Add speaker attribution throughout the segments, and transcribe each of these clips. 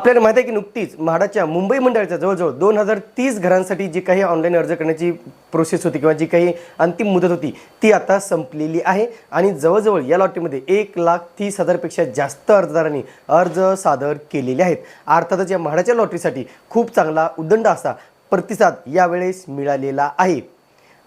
Speaker 1: आपल्याला माहिती आहे की नुकतीच म्हाडाच्या मुंबई मंडळाच्या जवळजवळ दोन हजार तीस घरांसाठी जी काही ऑनलाईन अर्ज करण्याची प्रोसेस होती किंवा जी काही अंतिम मुदत होती ती आता संपलेली आहे. आणि जवळजवळ या लॉटरीमध्ये एक लाख तीस हजारपेक्षा जास्त अर्जदारांनी अर्ज सादर केलेले आहेत. अर्थातच या म्हाडाच्या लॉटरीसाठी खूप चांगला उदंड असा प्रतिसाद यावेळेस मिळालेला आहे.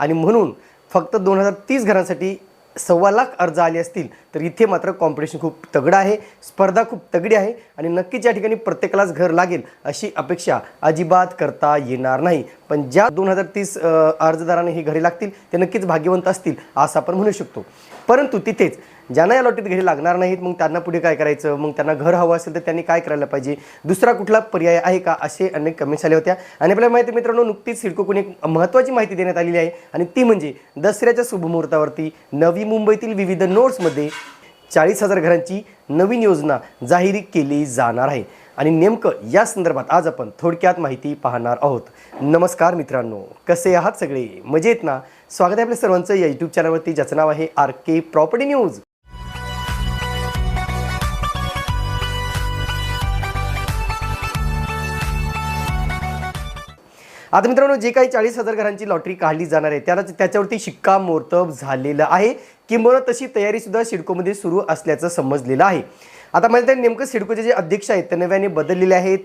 Speaker 1: आणि म्हणून फक्त दोन हजार तीस घरांसाठी सव्वा लाख अर्ज आले असतील तर इथे मात्र कॉम्पिटिशन खूप तगडं आहे स्पर्धा खूप तगडी आहे आणि नक्कीच या ठिकाणी प्रत्येकालाच घर लागेल अशी अपेक्षा अजिबात करता येणार नाही. पण ज्या दोन हजार तीस अर्जदारांनी ही घरे लागतील ते नक्कीच भाग्यवंत असतील असं आपण म्हणू शकतो. परंतु तिथेच ज्यांना या लॉटरीत घरी लागणार नाहीत मग त्यांना पुढे काय करायचं? मग त्यांना घर हवं असेल तर त्यांनी काय करायला पाहिजे? दुसरा कुठला पर्याय आहे का? असे अनेक कमेंट्स आले होत्या. आणि आपल्याला माहिती आहे मित्रांनो नुकतीच सिडकोकून एक महत्त्वाची माहिती देण्यात आलेली आहे. आणि ती म्हणजे दसऱ्याच्या शुभमुहूर्तावरती नवी मुंबईतील विविध नोट्समध्ये चाळीस हजार घरांची नवीन योजना जाहीर केली जाणार आहे. आणि नेमकं या संदर्भात आज आपण थोडक्यात माहिती पाहणार आहोत. नमस्कार मित्रांनो कसे आहात सगळे? मजेत ना? स्वागत आहे आपल्या सर्वांचं या यूट्यूब चॅनलवरती ज्याचं नाव आहे आर के प्रॉपर्टी न्यूज. आता मित्रांनो जे काही चाळीस हजार घरांची लॉटरी काढली जाणार आहे त्याला त्याच्यावरती शिक्कामोर्तब झालेलं आहे. किंबहुना तशी तयारी सुद्धा सिडकोमध्ये सुरू असल्याचं समजलेलं आहे. आता मला त्या नेमकं सिडकोचे जे अध्यक्ष आहेत ते नव्याने बदललेले आहेत.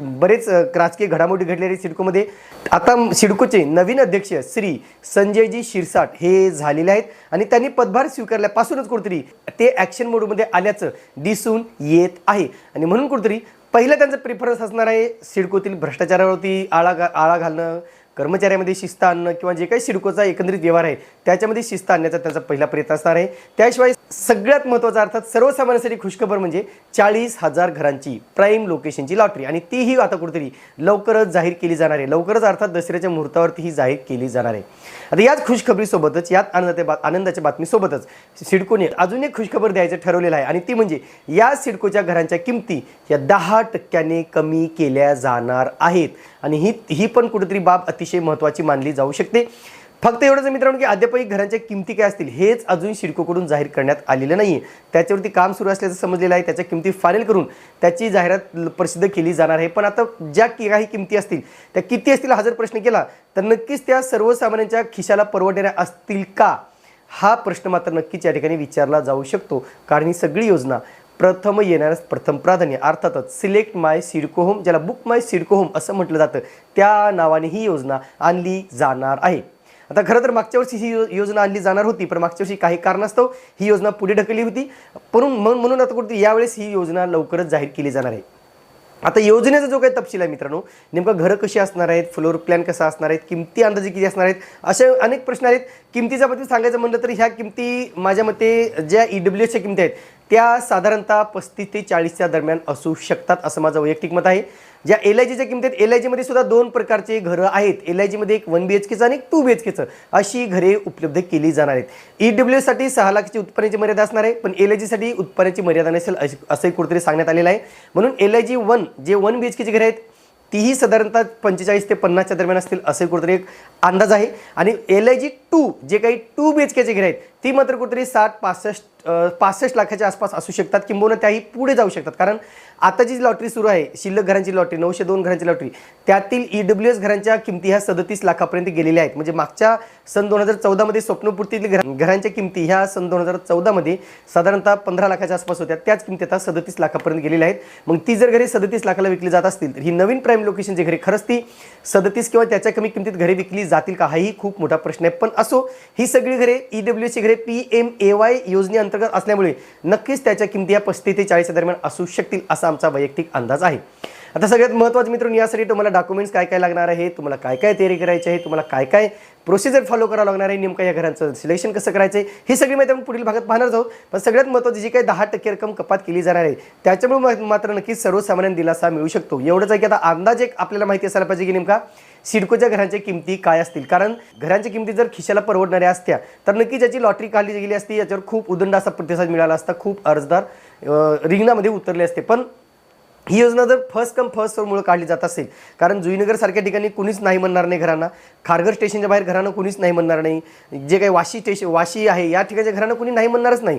Speaker 1: बरेच राजकीय घडामोडी घडलेल्या आहेत सिडकोमध्ये. आता सिडकोचे नवीन अध्यक्ष श्री संजयजी शिरसाट हे झालेले आहेत आणि त्यांनी पदभार स्वीकारल्यापासूनच कुठेतरी ते ॲक्शन मोडमध्ये आल्याचं दिसून येत आहे. आणि म्हणून कुठेतरी पहिलं त्यांचं प्रिफरन्स असणार आहे सिडकोतील भ्रष्टाचारावरती आळा घा आळा घालणं कर्मचाऱ्यामध्ये शिस्त आणणं किंवा जे काही सिडकोचा एकंदरीत व्यवहार आहे त्याच्यामध्ये शिस्त आणण्याचा त्यांचा पहिला प्रयत्न असणार आहे. त्याशिवाय सगळ्यात महत्त्वाचा अर्थात सर्वसामान्यांसाठी खुशखबर म्हणजे चाळीस हजार घरांची प्राईम लोकेशनची लॉटरी. आणि तीही आता कुठेतरी लवकरच जाहीर केली जाणार आहे. लवकरच अर्थात दसऱ्याच्या मुहूर्तावरती ही जाहीर केली जाणार आहे. आता याच खुशखबरीसोबतच यात आनंदाच्या बा आनंदाच्या बातमीसोबतच सिडकोने अजून एक खुशखबर द्यायचं ठरवलेलं आहे. आणि ती म्हणजे या सिडकोच्या घरांच्या किमती या दहा टक्क्याने कमी केल्या जाणार आहेत. आणि ही ही पण कुठेतरी बाब अतिशय महत्त्वाची मानली जाऊ शकते. फक्त एवढंच मित्रांनो की अद्यापही घरांच्या किमती काय असतील हेच अजून सिडकोकडून जाहीर करण्यात आलेलं नाही आहे त्याच्यावरती काम सुरू असल्याचं समजलेलं आहे. त्याच्या किमती फायनल करून त्याची जाहिरात प्रसिद्ध केली जाणार आहे. पण आता ज्या काही किमती असतील त्या किती असतील हा जर प्रश्न केला तर नक्कीच त्या सर्वसामान्यांच्या खिशाला परवडणाऱ्या असतील का? हा प्रश्न मात्र नक्कीच या ठिकाणी विचारला जाऊ शकतो. कारण ही सगळी योजना प्रथम येणाऱ्यास प्रथम प्राधान्य अर्थातच सिलेक्ट माय सिडको होम ज्याला बुक माय सिडको होम असं म्हटलं जातं त्या नावाने ही योजना आणली जाणार आहे. आता खरं तर मागच्या वर्षी ही योजना आणली जाणार होती पण मागच्या वर्षी काही कारणास्तव ही योजना पुढे ढकलली होती. म्हणून म्हणून म्हणून आता कुठे यावेळेस ही योजना लवकरच जाहीर केली जाणार आहे. आता योजनेचा जो काही तपशील आहे मित्रांनो नेमकं घरं कशी असणार आहेत फ्लोर प्लॅन कसा असणार आहेत किमती अंदाजे किती असणार आहेत असे अनेक प्रश्न आहेत. किमतीच्या बाबतीत सांगायचं म्हणलं तर ह्या किमती माझ्या मते ज्या ई डब्ल्यू एसच्या किमती आहेत त्या साधारणतः पस्तीस ते चाळीसच्या दरम्यान असू शकतात असं माझं वैयक्तिक मत आहे. ज्या एल आय जीच्या किमतीत एल आय जीमध्ये सुद्धा दोन प्रकारचे घरं आहेत. एल आय जीमध्ये एक वन बी एच केचं आणि एक टू बी एच केचं अशी घरे उपलब्ध केली जाणार आहेत. ई डब्ल्यूसाठी सहा लाखाची उत्पन्नाची मर्यादा असणार आहे पण एल आय जीसाठी उत्पन्नाची मर्यादा नसेल असंही कुठेतरी सांगण्यात आलेलं आहे. म्हणून एल आय जी वन जे वन बी एच केची घरे आहेत तीही साधारणतः पंचेचाळीस ते पन्नासच्या दरम्यान असतील असंही कुठेतरी एक अंदाज आहे. आणि एल आय जी टू जे काही टू बी एच केचे घर आहेत ती मात्र कुठेतरी साठ पासष्ट पासष्ट लाखाच्या आसपास असू शकतात किंबहुना त्याही पुढे जाऊ शकतात. कारण आता जी लॉटरी सुरू आहे शिल्लक घरांची लॉटरी नऊशे दोन घरांची लॉटरी त्यातील ई डब्ल्यू एस घरांच्या किमती ह्या सदतीस लाखापर्यंत गेलेल्या आहेत. म्हणजे मागच्या सन दोन हजार चौदामध्ये स्वप्नपूर्तीतील घरा घरांच्या किमती ह्या सन दोन हजार चौदामध्ये साधारणतः पंधरा लाखाच्या आसपास होत्या. त्याच किमती आता सदतीस लाखापर्यंत गेलेल्या आहेत. मग ती जर घरे सदतीस लाखाला विकली जात असतील तर ही नवीन प्राईम लोकेशनची घरे खरंच ती सदतीस किंवा त्याच्या कमी किमतीत घरे विकली जातील का हाही खूप मोठा प्रश्न आहे. पण असो ही सगळी घरे ई डब्ल्यू सी घरे पी एम ए वाय योजनेअंतर्गत असल्यामुळे नक्कीच त्याच्या किमती या पस्तीस ते चाळीसच्या दरम्यान असू शकतील असा आमचा वैयक्तिक अंदाज आहे. आता सगळ्यात महत्त्वाचं मित्रांनो यासाठी तुम्हाला डॉक्युमेंट्स काय काय लागणार आहे तुम्हाला काय काय तयारी करायची आहे तुम्हाला काय काय प्रोसिजर फॉलो करावं लागणार आहे नेमकं या घरांचं सिलेक्शन कसं करायचं आहे ही सगळी माहिती आपण पुढील भागात पाहणार आहोत. पण सगळ्यात महत्त्वाची जी काही दहा टक्के रक्कम कपात केली जाणार आहे त्याच्यामुळे मात्र नक्कीच सर्वसामान्य दिलासा मिळू शकतो. एवढंच आहे की आता अंदाज एक आपल्याला माहिती असायला पाहिजे की नेमका सिडकोच्या घरांच्या किमती काय असतील. कारण घरांच्या किमती जर खिशाला परवडणाऱ्या असत्या तर नक्की ज्याची लॉटरी काढली गेली असती याच्यावर खूप उदंड असा प्रतिसाद मिळाला असता खूप अर्जदार रिंगणामध्ये उतरले असते. पण ही योजना जर फर्स्ट कम फर्स्ट मुळे काढली जात असेल कारण जुईनगरसारख्या ठिकाणी कुणीच नाही म्हणणार नाही घरांना. खारघर स्टेशनच्या बाहेर घरानं कुणीच नाही म्हणणार नाही. जे काही वाशी स्टेशन वाशी आहे या ठिकाणच्या घरानं कुणी नाही म्हणणारच नाही.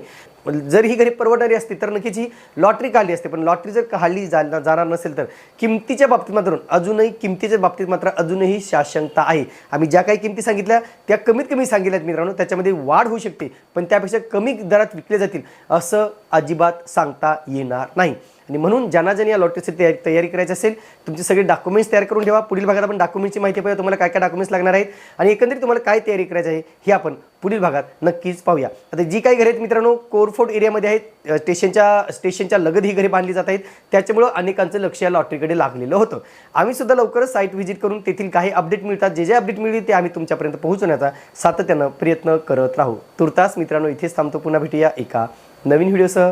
Speaker 1: जर ही घरी परवडणारी असती तर नक्कीच ही लॉटरी काढली असते. पण लॉटरी जर काढली जा जाणार नसेल तर किमतीच्या बाबतीत मात्र अजूनही किमतीच्या बाबतीत मात्र अजूनही साशंकता आहे. आम्ही ज्या काही किमती सांगितल्या त्या कमीत कमी सांगितल्यात मित्रांनो. त्याच्यामध्ये वाढ होऊ शकते पण त्यापेक्षा कमी दरात विकले जातील असं अजिबात सांगता येणार नाही. आणि म्हणून ज्यांना ज्यांनी या लॉटरीची तयारी तयारी करायची असेल तुमचे सगळे डॉक्युमेंट्स तयार करून ठेवा. पुढील भागात आपण डॉक्युमेंटची माहिती पाहिजे तुम्हाला काय काय डॉक्युमेंट्स लागणार आहेत. आणि एकंदरीत तुम्हाला काय तयारी करायची आहे हे आपण पुढील भागात नक्कीच पाहूया. आता जी काही घरे आहेत मित्रांनो कोरफोर्ट एरियामध्ये आहेत स्टेशनच्या स्टेशनच्या लगत ही घरे बांधली जात आहेत. त्याच्यामुळं अनेकांचं लक्ष या लॉटरीकडे लागलेलं होतं. आम्ही सुद्धा लवकरच साईट व्हिजिट करून तेथील काही अपडेट मिळतात. जे जे अपडेट मिळतील ते आम्ही तुमच्यापर्यंत पोहोचवण्याचा सातत्यानं प्रयत्न करत राहू. तुर्तास मित्रांनो इथेच थांबतो. पुन्हा भेटूया एका नवीन व्हिडिओसह